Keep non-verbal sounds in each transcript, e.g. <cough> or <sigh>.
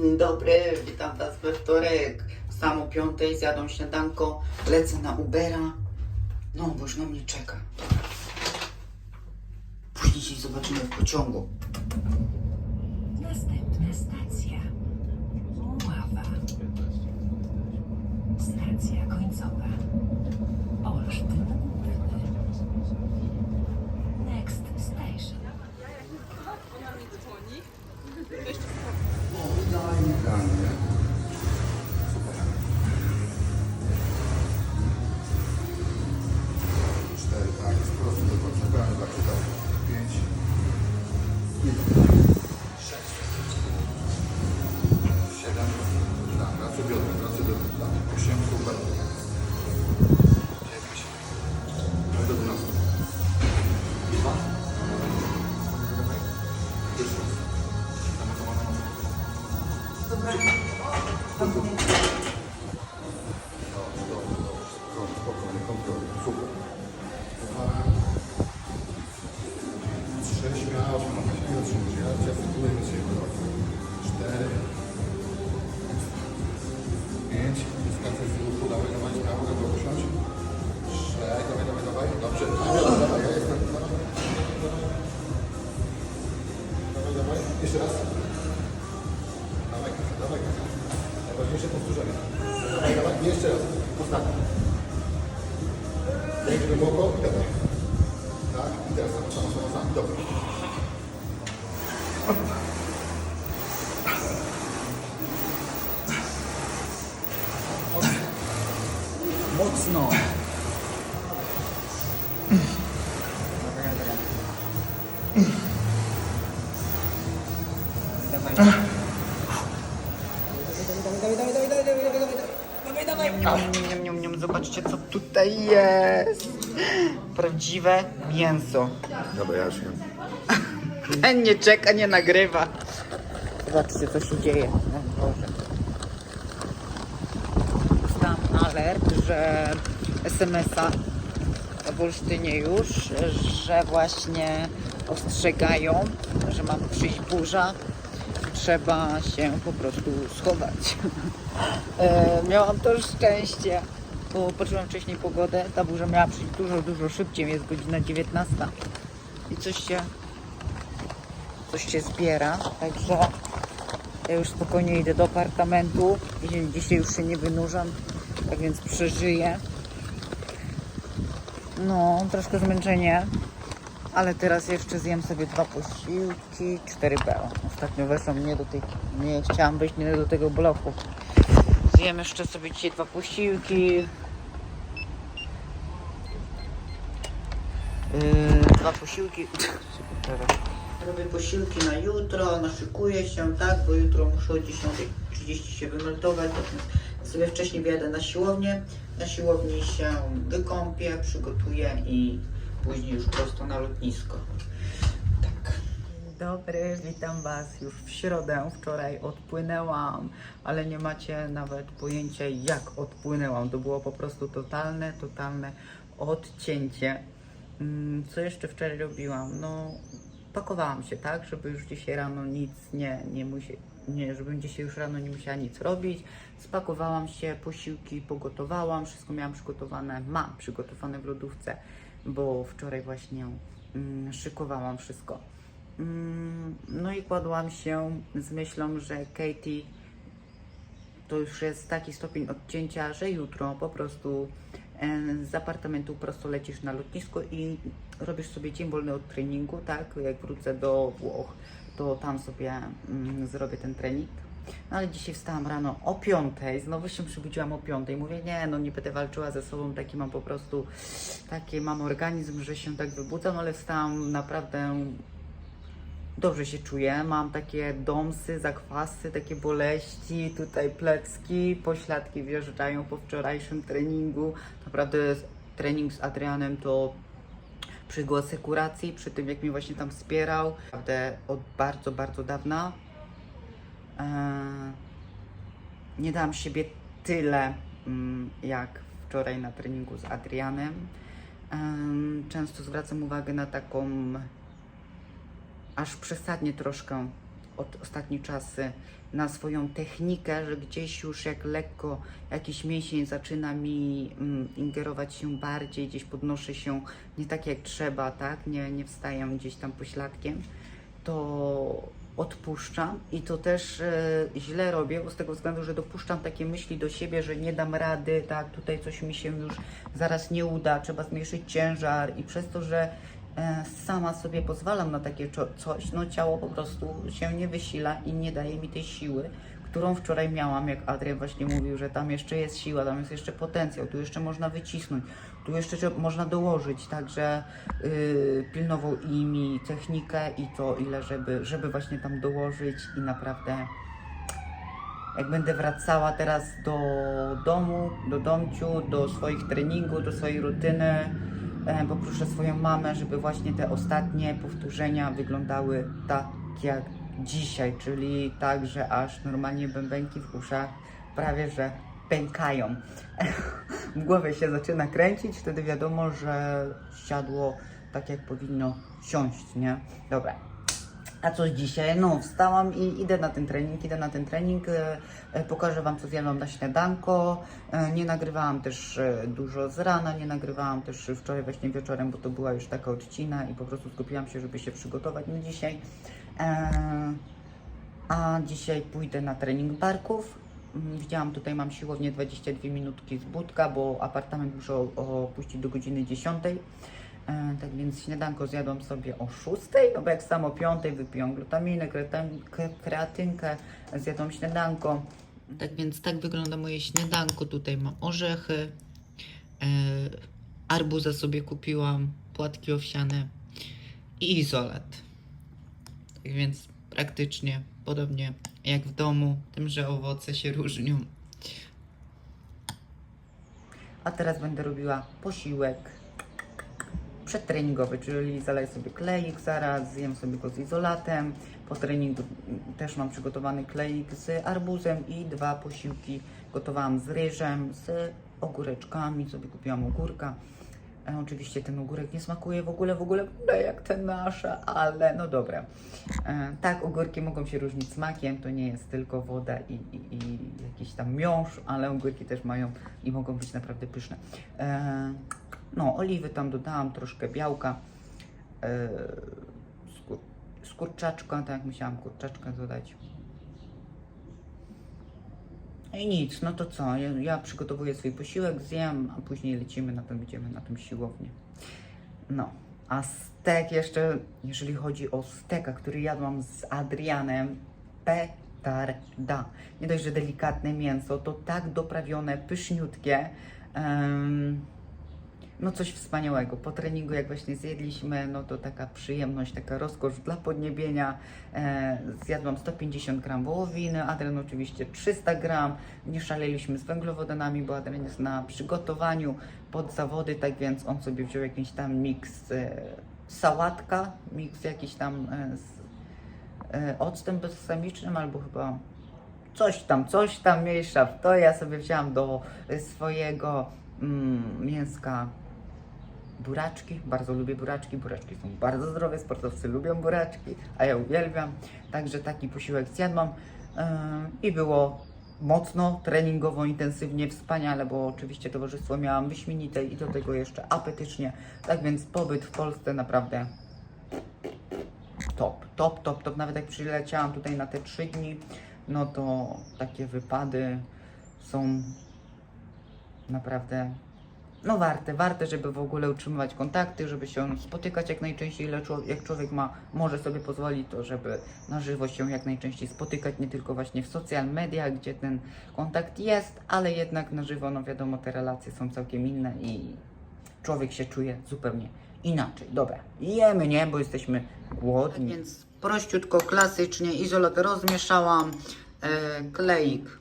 Dzień dobry, witam Was we wtorek. Samo piątej zjadą śniadanko, lecę na Ubera. No, bo już na mnie czeka. Później się zobaczymy w pociągu. Następna stacja. Muława. Stacja końcowa. Olsztyn Górny. Next station. 这样子 Trzy, śmiało, śmiało. Nie zatrzymujesz. Ja cię asystuję, więc Mocno. Dawaj, dawaj. Niam, niam, niam, niam. Zobaczcie, co tutaj jest. Prawdziwe mięso. Dobra, ja już. Ten nie czeka, nie nagrywa. Zobaczcie, co się dzieje. Że SMS-a w Olsztynie już, że właśnie ostrzegają, że ma przyjść burza. Trzeba się po prostu schować. <laughs> E, Miałam to szczęście, bo poczułam wcześniej pogodę. Ta burza miała przyjść dużo, dużo szybciej. Jest godzina 19. I coś się coś się zbiera, także ja już spokojnie idę do apartamentu i dzisiaj już się nie wynurzam, tak więc przeżyję. No, troszkę zmęczenie, ale teraz jeszcze zjem sobie dwa posiłki, 4B. Ostatnio weszłam nie do tej, nie chciałam wejść nie do tego bloku. Zjem jeszcze sobie dzisiaj dwa posiłki. Yy, dwa posiłki. Robię posiłki na jutro, naszykuję się, tak, bo jutro muszę o 10.30 się wymeldować, więc sobie wcześniej wyjadę na siłownię. Na siłowni się wykąpię, przygotuję i później już prosto na lotnisko. Tak. Dobry, witam Was już w środę. Wczoraj odpłynęłam, ale nie macie nawet pojęcia jak odpłynęłam. To było po prostu totalne, totalne odcięcie. Mm, Co jeszcze wczoraj robiłam? No, pakowałam się tak, żeby już dzisiaj rano nic nie, nie musi, nie, żebym dzisiaj już rano nie musiała nic robić. Spakowałam się, posiłki pogotowałam, wszystko miałam przygotowane, mam przygotowane w lodówce, bo wczoraj właśnie mm, szykowałam wszystko. Mm, no i kładłam się z myślą, że Katie to już jest taki stopień odcięcia, że jutro po prostu e, z apartamentu prosto lecisz na lotnisko i robisz sobie dzień wolny od treningu, tak? Jak wrócę do Włoch, to tam sobie mm, zrobię ten trening. No ale dzisiaj wstałam rano o 5, znowu się przybudziłam o 5. Mówię, nie, no nie będę walczyła ze sobą, taki mam po prostu, taki mam organizm, że się tak wybudzam, ale wstałam naprawdę dobrze się czuję. Mam takie domsy, zakwasy, takie boleści, tutaj plecki, pośladki wjeżdżają po wczorajszym treningu. Naprawdę trening z Adrianem to przy jego asekuracji, przy tym jak mnie właśnie tam wspierał, naprawdę od bardzo, bardzo dawna. Eee, nie dałam siebie tyle, mm, jak wczoraj na treningu z Adrianem. Em, Często zwracam uwagę na taką aż przesadnie troszkę od ostatni czas y, na swoją technikę, że gdzieś już jak lekko jakiś mięsień zaczyna mi mm, ingerować się bardziej, gdzieś podnoszę się nie tak jak trzeba, tak? Nie, nie wstaję gdzieś tam pośladkiem, to odpuszczam i to też e, źle robię, bo z tego względu, że dopuszczam takie myśli do siebie, że nie dam rady, tak, tutaj coś mi się już zaraz nie uda, trzeba zmniejszyć ciężar i przez to, że sama sobie pozwalam na takie coś, no ciało po prostu się nie wysila i nie daje mi tej siły, którą wczoraj miałam, jak Adrian właśnie mówił, że tam jeszcze jest siła, tam jest jeszcze potencjał, tu jeszcze można wycisnąć, tu jeszcze można dołożyć, także yy, pilnował i mi technikę i to ile, żeby, żeby właśnie tam dołożyć i naprawdę jak będę wracała teraz do domu, do domciu, do swoich treningów, do swojej rutyny, e, poproszę swoją mamę, żeby właśnie te ostatnie powtórzenia wyglądały tak jak dzisiaj, czyli tak, że aż normalnie bębenki w uszach prawie że pękają. <laughs> w głowie się zaczyna kręcić, wtedy wiadomo, że siadło tak jak powinno siąść, nie? Dobra. A coś dzisiaj? No, wstałam i idę na ten trening, idę na ten trening, e, e, pokażę Wam, co zjadłam na śniadanko. E, nie nagrywałam też dużo z rana, nie nagrywałam też wczoraj właśnie wieczorem, bo to była już taka odcina i po prostu skupiłam się, żeby się przygotować na dzisiaj. A dzisiaj pójdę na trening barków. Mm, Widziałam, tutaj mam siłownię 22 minutki z budka, bo apartament muszę opuścić do godziny 10. E, tak więc śniadanko zjadłam sobie o 6, no bo jak samo o 5 wypiłam glutaminę, kreatynkę, zjadłam śniadanko. Tak więc tak wygląda moje śniadanko. Tutaj mam orzechy, e, arbuza sobie kupiłam, płatki owsiane i izolat. Tak więc praktycznie podobnie jak w domu, tym, że owoce się różnią. A teraz będę robiła posiłek przedtreningowy, czyli zaleję sobie kleik zaraz, zjem sobie go z izolatem. Po treningu też mam przygotowany kleik z arbuzem i dwa posiłki gotowałam z ryżem, z ogóreczkami, sobie kupiłam ogórka. E, oczywiście ten ogórek nie smakuje w ogóle, w ogóle jak te nasze, ale no dobra. E, tak, ogórki mogą się różnić smakiem, to nie jest tylko woda i, i, i jakiś tam miąższ, ale ogórki też mają i mogą być naprawdę pyszne. No, oliwy tam dodałam, troszkę białka, e, skur, z kurczaczka, tak musiałam kurczaczka dodać. I nic, no to co, ja, ja przygotowuję swój posiłek, zjem, a później lecimy na ten, idziemy na tą siłownię. No, a stek jeszcze, jeżeli chodzi o steka, który jadłam z Adrianem, petarda. Nie dość, że delikatne mięso, to tak doprawione, pyszniutkie. em, no coś wspaniałego. Po treningu, jak właśnie zjedliśmy, no to taka przyjemność, taka rozkosz dla podniebienia. E, zjadłam 150 gram wołowiny, Adrian oczywiście 300 gram. Nie szaleliśmy z węglowodanami, bo Adrian jest na przygotowaniu pod zawody, tak więc on sobie wziął jakiś tam miks e, sałatka, miks jakiś tam e, z e, octem bezsemicznym albo chyba coś tam, coś tam mniejsza w to. Ja sobie wzięłam do swojego mm, mięska buraczki. Bardzo lubię buraczki. Buraczki są bardzo zdrowe, sportowcy lubią buraczki, a ja uwielbiam. Także taki posiłek zjadłam yy, i było mocno, treningowo, intensywnie, wspaniale, bo oczywiście towarzystwo miałam wyśmienite i do tego jeszcze apetycznie. Tak więc pobyt w Polsce naprawdę top, top, top, top. Nawet jak przyleciałam tutaj na te trzy dni, no to takie wypady są naprawdę no warte, warte, żeby w ogóle utrzymywać kontakty, żeby się spotykać jak najczęściej, ile jak człowiek ma, może sobie pozwolić, to żeby na żywo się jak najczęściej spotykać, nie tylko właśnie w social mediach, gdzie ten kontakt jest, ale jednak na żywo, no wiadomo, te relacje są całkiem inne i człowiek się czuje zupełnie inaczej. Dobra, jemy, nie, bo jesteśmy głodni. Tak więc prościutko, klasycznie, izolat rozmieszałam, e, kleik,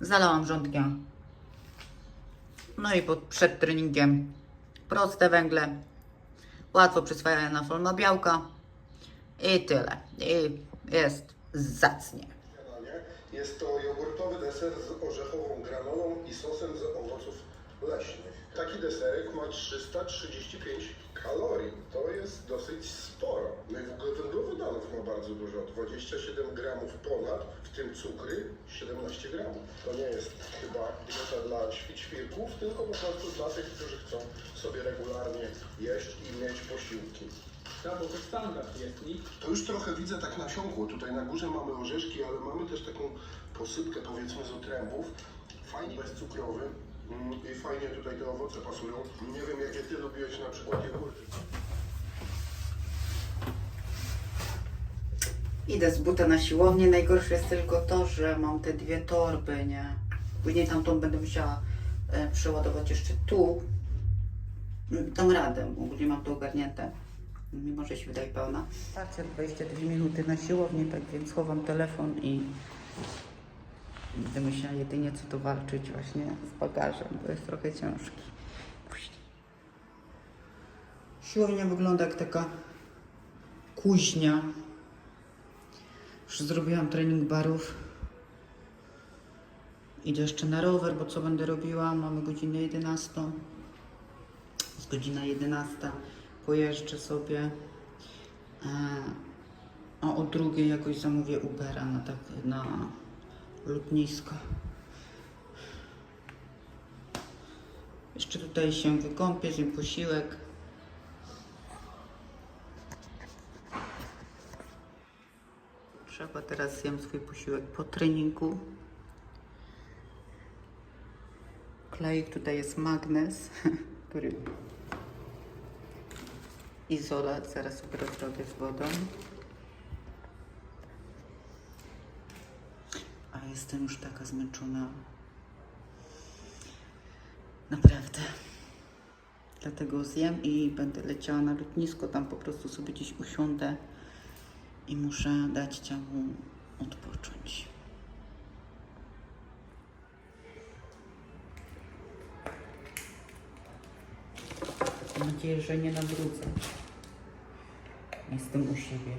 zalałam rządkiem. No i pod, przed treningiem proste węgle, łatwo przyswajalna forma białka i tyle. I jest zacnie. Jest to jogurtowy deser z orzechową granolą i sosem z owoców leśnych. Taki deserek ma 335 kalorii. To jest dosyć sporo. No i w ogóle węglowodanów ma bardzo dużo. 27 gramów ponad, w tym cukry 17 gramów. To nie jest chyba dieta dla świćwirków, tylko po prostu dla tych, którzy chcą sobie regularnie jeść i mieć posiłki. Tak, bo to standard jest i To już trochę widzę tak nasiąkło. Tutaj na górze mamy orzeszki, ale mamy też taką posypkę powiedzmy z otrębów. Fajnie bezcukrowy i fajnie tutaj te owoce pasują. Nie wiem jakie ty lubiłeś na przykład jogurty. Idę z buta na siłownię. Najgorsze jest tylko to, że mam te dwie torby, nie? Później tamtą będę musiała e, przeładować jeszcze tu. Mm, Dam radę, ogólnie mam to ogarnięte. Mimo, że się wydaje pełna. Stacja 22 minuty na siłownię, tak więc chowam telefon i będę musiała jedynie co to walczyć właśnie z bagażem, bo jest trochę ciężki. Siłownia wygląda jak taka kuźnia. Już zrobiłam trening barów. Idę jeszcze na rower, bo co będę robiła? Mamy godzinę 11. Jest godzina 11. Pojeżdżę sobie. E, a o drugiej jakoś zamówię Ubera na, tak, na lotnisko. Jeszcze tutaj się wykąpię, zjem posiłek. Trzeba teraz zjem swój posiłek po treningu. Kleik tutaj jest magnes, <laughs> który izolat, zaraz sobie rozrobię z wodą. Jestem już taka zmęczona. Naprawdę. Dlatego zjem i będę leciała na lotnisko. Tam po prostu sobie gdzieś usiądę i muszę dać ciału odpocząć. Mam nadzieję, że nie nawrócę. Jestem u siebie.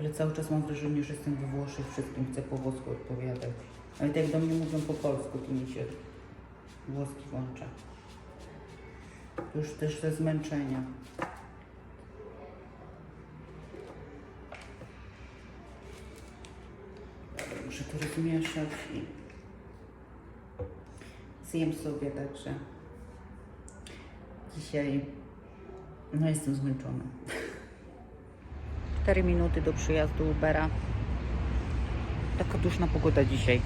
Ale cały czas mam wrażenie, że jestem we Włoszech, wszystkim chcę po włosku odpowiadać. Ale tak jak do mnie mówią po polsku, to mi się włoski włącza. Już też ze zmęczenia. Muszę to rozmieszać i zjem sobie także. Dzisiaj no jestem zmęczona. 4 minuty do przyjazdu Ubera. Taka duszna pogoda dzisiaj.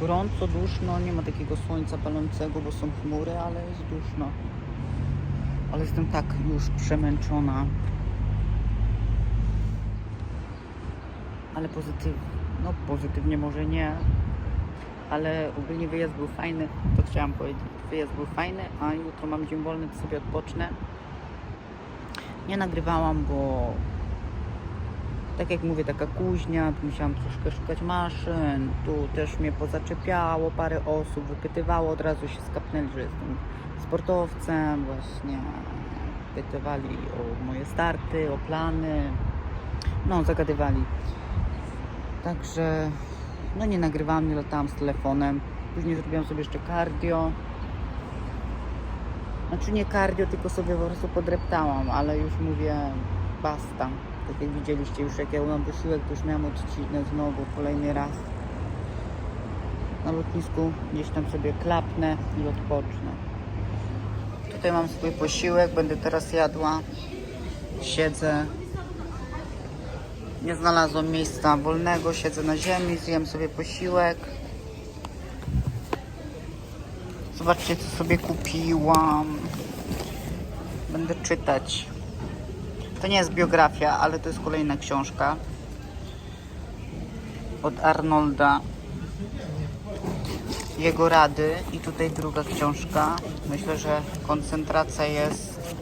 Gorąco, duszno, nie ma takiego słońca palącego, bo są chmury, ale jest duszno. Ale jestem tak już przemęczona. Ale pozytywnie, no pozytywnie może nie, ale ogólnie wyjazd był fajny, to chciałam powiedzieć. Wyjazd był fajny, a jutro mam dzień wolny, to sobie odpocznę. Nie nagrywałam, bo tak jak mówię, taka kuźnia, tu musiałam troszkę szukać maszyn, tu też mnie pozaczepiało parę osób, wypytywało, od razu się skapnęli, że jestem sportowcem, właśnie pytywali o moje starty, o plany, no zagadywali. Także no nie nagrywałam, nie latałam z telefonem. Później zrobiłam sobie jeszcze cardio. Znaczy nie cardio, tylko sobie po prostu podreptałam, ale już mówię basta. Tak jak widzieliście już jak ja mam posiłek, to już miałam odcinę znowu kolejny raz. Na lotnisku gdzieś tam sobie klapnę i odpocznę. Tutaj mam swój posiłek, będę teraz jadła. Siedzę. Nie znalazłam miejsca wolnego, siedzę na ziemi, zjem sobie posiłek. Zobaczcie, co sobie kupiłam. Będę czytać. To nie jest biografia, ale to jest kolejna książka od Arnolda. Jego rady i tutaj druga książka. Myślę, że koncentracja jest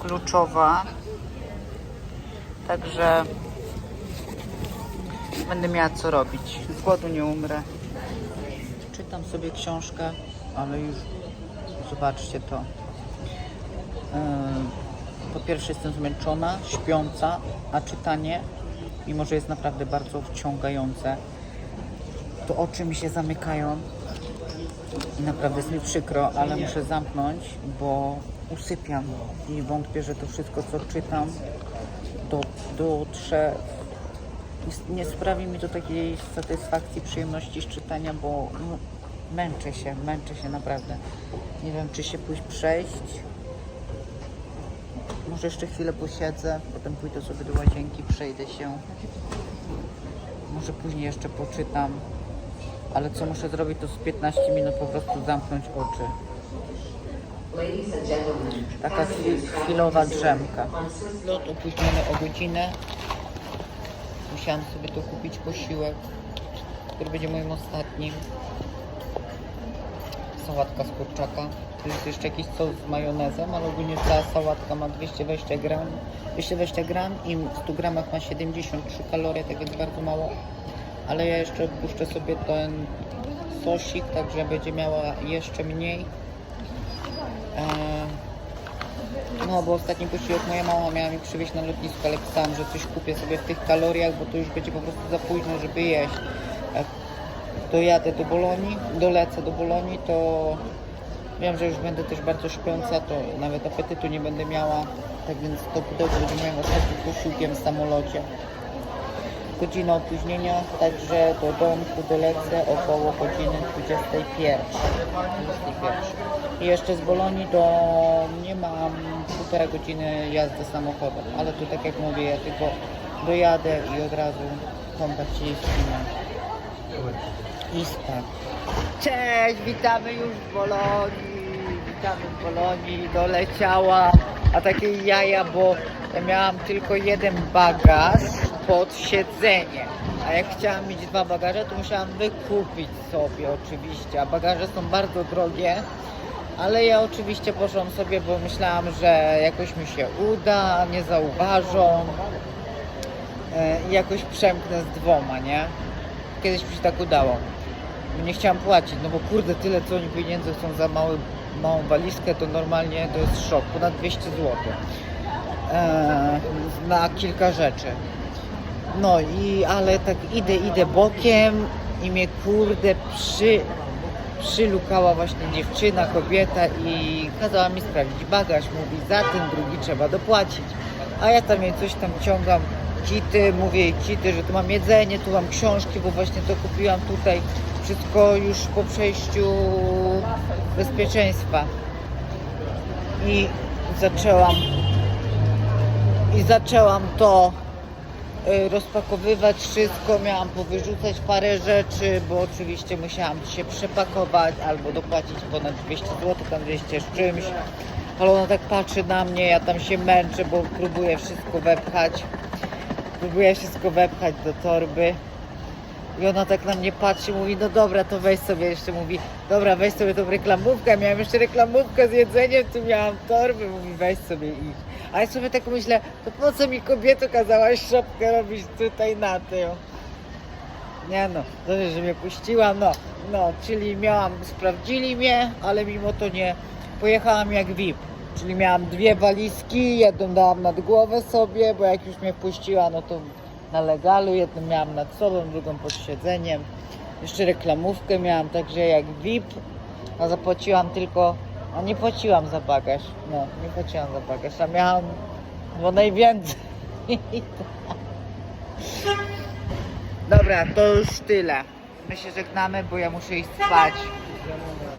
kluczowa. Także będę miała co robić. Z głodu nie umrę. Czytam sobie książkę, ale już zobaczcie to. Yy, Po pierwsze jestem zmęczona, śpiąca, a czytanie, mimo że jest naprawdę bardzo wciągające, to oczy mi się zamykają. I naprawdę jest mi przykro, ale muszę zamknąć, bo usypiam i wątpię, że to wszystko, co czytam, do, dotrze. Nie sprawi mi to takiej satysfakcji, przyjemności z czytania, bo męczę się, męczę się naprawdę. Nie wiem, czy się pójść przejść. Może jeszcze chwilę posiedzę, potem pójdę sobie do łazienki, przejdę się. Może później jeszcze poczytam. Ale co muszę zrobić, to z 15 minut po prostu zamknąć oczy. Taka chwil- chwilowa drzemka. Lot opóźniony o godzinę. Musiałam sobie tu kupić posiłek, który będzie moim ostatnim. Sałatka z kurczaka. Tu jest jeszcze jakiś sos z majonezem, ale ogólnie cała sałatka ma 220 gram. 220 gram i w 100 gramach ma 73 kalorie, tak więc bardzo mało. Ale ja jeszcze odpuszczę sobie ten sosik, także będzie miała jeszcze mniej. Eee, no, bo ostatni posiłek moja mama miała mi przywieźć na lotnisko, ale pisałam, że coś kupię sobie w tych kaloriach, bo to już będzie po prostu za późno, żeby jeść. Dojadę do Bolonii, dolecę do Bolonii, to wiem, że już będę też bardzo śpiąca, to nawet apetytu nie będę miała. Tak więc to pudełko będzie moim ostatnim posiłkiem w samolocie. Godzina opóźnienia, także do domku dolecę około godziny 21. 21. I jeszcze z Bolonii do nie mam półtora godziny jazdy samochodem, ale tu tak jak mówię, ja tylko dojadę i od razu kąpać się i ścinam. I spać. Cześć, witamy już w Bolonii. Witamy w Bolonii. Doleciała, a takie jaja, bo ja miałam tylko jeden bagaż pod siedzenie. A jak chciałam mieć dwa bagaże, to musiałam wykupić sobie oczywiście. A bagaże są bardzo drogie. Ale ja oczywiście poszłam sobie, bo myślałam, że jakoś mi się uda, nie zauważą. E, I jakoś przemknę z dwoma, nie? Kiedyś mi się tak udało. Nie chciałam płacić, no bo kurde, tyle co oni pieniędzy chcą za mały, małą walizkę, to normalnie to jest szok, ponad 200 zł. E, na kilka rzeczy. No i, ale tak idę, idę bokiem i mnie kurde przy, przylukała właśnie dziewczyna, kobieta i kazała mi sprawdzić bagaż. Mówi, za ten drugi trzeba dopłacić. A ja tam jej coś tam ciągam, kity, mówię jej kity, że tu mam jedzenie, tu mam książki, bo właśnie to kupiłam tutaj. Wszystko już po przejściu bezpieczeństwa. I zaczęłam i zaczęłam to y, rozpakowywać wszystko, miałam powyrzucać parę rzeczy, bo oczywiście musiałam się przepakować albo dopłacić ponad 200 zł, tam 200 z czymś. Ale ona tak patrzy na mnie, ja tam się męczę, bo próbuję wszystko wepchać. Próbuję wszystko wepchać do torby. I ona tak na mnie patrzy, mówi, no dobra, to weź sobie jeszcze, mówi, dobra, weź sobie tą reklamówkę, miałam jeszcze reklamówkę z jedzeniem, tu miałam torby, mówi, weź sobie idź. A ja sobie tak myślę, to po co mi kobieto kazałaś szopkę robić tutaj na tył? Nie no, dobrze, że mnie puściła, no, no, czyli miałam, sprawdzili mnie, ale mimo to nie, pojechałam jak VIP. Czyli miałam dwie walizki, jedną dałam nad głowę sobie, bo jak już mnie puściła, no to na legalu, jedną miałam nad sobą, drugą pod siedzeniem. Jeszcze reklamówkę miałam, także jak VIP, a zapłaciłam tylko, a nie płaciłam za bagaż, no, nie płaciłam za bagaż, a miałam, bo najwięcej. Dobra, to już tyle. My się żegnamy, bo ja muszę iść spać.